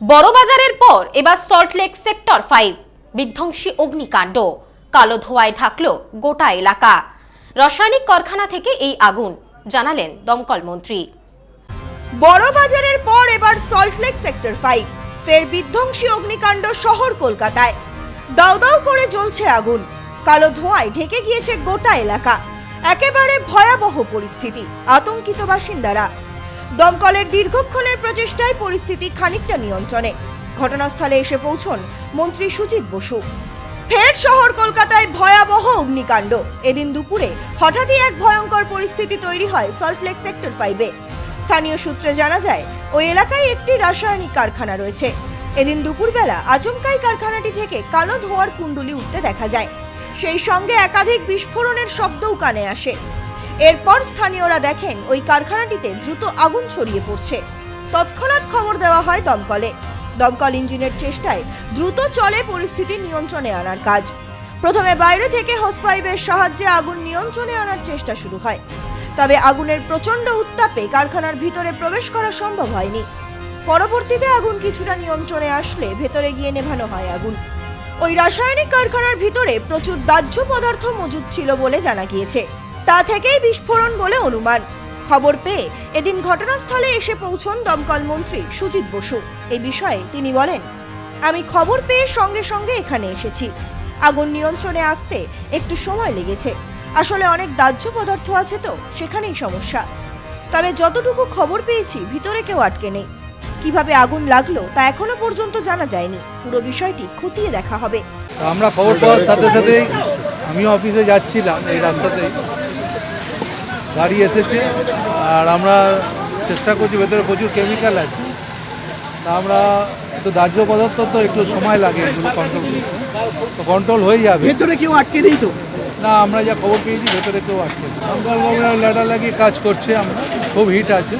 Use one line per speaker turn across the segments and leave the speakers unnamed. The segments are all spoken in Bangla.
বড়বাজারের পর এবার সল্টলেক সেক্টর ফাইভ বিধ্বংসী অগ্নিকাণ্ড। কালো ধোঁয়ায় ঢাকলো গোটা এলাকা। রাসায়নিক কারখানা থেকে এই আগুন, জানালেন দমকল মন্ত্রী।
বড়বাজারের পর এবার সল্টলেক সেক্টর ফাইভ ফের বিধ্বংসী অগ্নিকাণ্ড শহর কলকাতায়। দাউ দাউ করে জ্বলছে আগুন। কালো ধোঁয়ায় ঢেকে গিয়েছে গোটা এলাকা। একেবারে ভয়াবহ পরিস্থিতি, আতঙ্কিত বাসিন্দারা। দমকলের দীর্ঘক্ষণের প্রচেষ্টায় পরিস্থিতি খানিকটা নিয়ন্ত্রণে। ঘটনাস্থলে এসে পৌঁছন মন্ত্রী সুজিত বসু। ফের শহর কলকাতায় ভয়াবহ অগ্নিকাণ্ড। এদিন দুপুরে হঠাৎই এক ভয়ঙ্কর পরিস্থিতি তৈরি হয় সল্টলেক সেক্টর ফাইভে স্থানীয় সূত্রে জানা যায়, ওই এলাকায় একটি রাসায়নিক কারখানা রয়েছে। এদিন দুপুরবেলা আচমকাই কারখানাটি থেকে কালো ধোঁয়ার কুণ্ডলি উঠতে দেখা যায়। সেই সঙ্গে একাধিক বিস্ফোরণের শব্দও কানে আসে। এরপর স্থানীয়রা দেখেন ওই কারখানাটিতে দ্রুত আগুন ছড়িয়ে পড়ছে। তৎক্ষণাৎ খবর দেওয়া হয় দমকলে। দমকল ইঞ্জিনের চেষ্টায় দ্রুত চলে পরিস্থিতি নিয়ন্ত্রণে আনার কাজ। প্রথমে বাইরে থেকে হোসপাইপের সাহায্যে আগুন নিয়ন্ত্রণে আনার চেষ্টা শুরু হয়। তবে আগুনের প্রচণ্ড উত্তাপে কারখানার ভিতরে প্রবেশ করা সম্ভব হয়নি। পরবর্তীতে আগুন কিছুটা নিয়ন্ত্রণে আসলে ভেতরে গিয়ে নেভানো হয় আগুন। ওই রাসায়নিক কারখানার ভিতরে প্রচুর দাহ্য পদার্থ মজুদ ছিল বলে জানা গিয়েছে। তা থেকেই বিস্ফোরণ বলে অনুমান। খবর পেয়ে এদিন ঘটনাস্থলে এসে পৌঁছন দমকল মন্ত্রী সুজিত বসু। এই বিষয়ে তিনি বলেন, আমি খবর পেয়ে সঙ্গে সঙ্গে এখানে এসেছি। আগুন নিয়ন্ত্রণে আসতে একটু সময় লেগেছে। আসলে অনেক দাহ্য পদার্থ আছে তো, সেখানেই সমস্যা। তবে যতটুকু খবর পেয়েছি, ভিতরে কেউ আটকে নেই। কীভাবে আগুন লাগল তা এখনও পর্যন্ত জানা যায়নি। পুরো বিষয়টি খতিয়ে দেখা হবে।
আমরা খবর পাওয়ার সাথে সাথেই আমিও অফিসে যাচ্ছিলাম এই রাস্তাতেই। গাড়ি এসেছে আর আমরা চেষ্টা করছি ভেতরে প্রচুর কেমিক্যাল আছে। তা আমরা তো দাহ্য পদার্থ তো একটু সময় লাগে এগুলো কন্ট্রোল করতে। তো কন্ট্রোল হয়ে যাবে।
ভেতরে কেউ আটকে নেই তো?
না আমরা যা খবর পেয়েছি ভেতরে কেউ আটকে আসছে লেডা লাগিয়ে কাজ করছে আমরা খুব হিট আছে।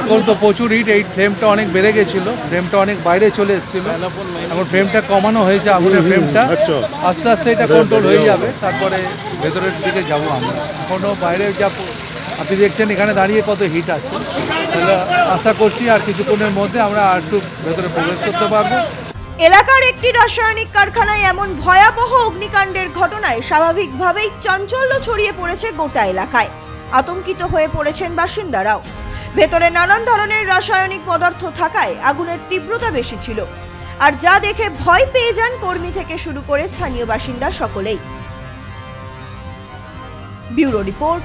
এখন তো প্রচুর হিট এই ফ্রেমটা অনেক বেড়ে গেছিল ফ্রেমটা অনেক বাইরে চলে এসেছিল। এখন ফ্রেমটা কমানো হয়েছে আগুনের ফ্রেমটা আস্তে আস্তে এটা কন্ট্রোল হয়ে যাবে তারপরে ভেতরের দিকে যাব আমরা। এখনও বাইরে যা আপনি দেখছেন এখানে দাঁড়িয়ে কত হিট আছে। তাহলে আশা করছি আর কিছুক্ষণের মধ্যে আমরা আর একটু ভেতরে প্রবেশ করতে পারব।
এলাকার একটি রাসায়নিক কারখানায় এমন ভয়াবহ অগ্নিকাণ্ডের ঘটনায় স্বাভাবিকভাবেই চাঞ্চল্য ছড়িয়ে পড়েছে গোটা এলাকায়। আতঙ্কিত হয়ে পড়েছেন বাসিন্দারাও। ভেতরে নানান ধরনের রাসায়নিক পদার্থ থাকায় আগুনের তীব্রতা বেশি ছিল। আর যা দেখে ভয় পেয়ে যান কর্মী থেকে শুরু করে স্থানীয় বাসিন্দা সকলেই। Bureau report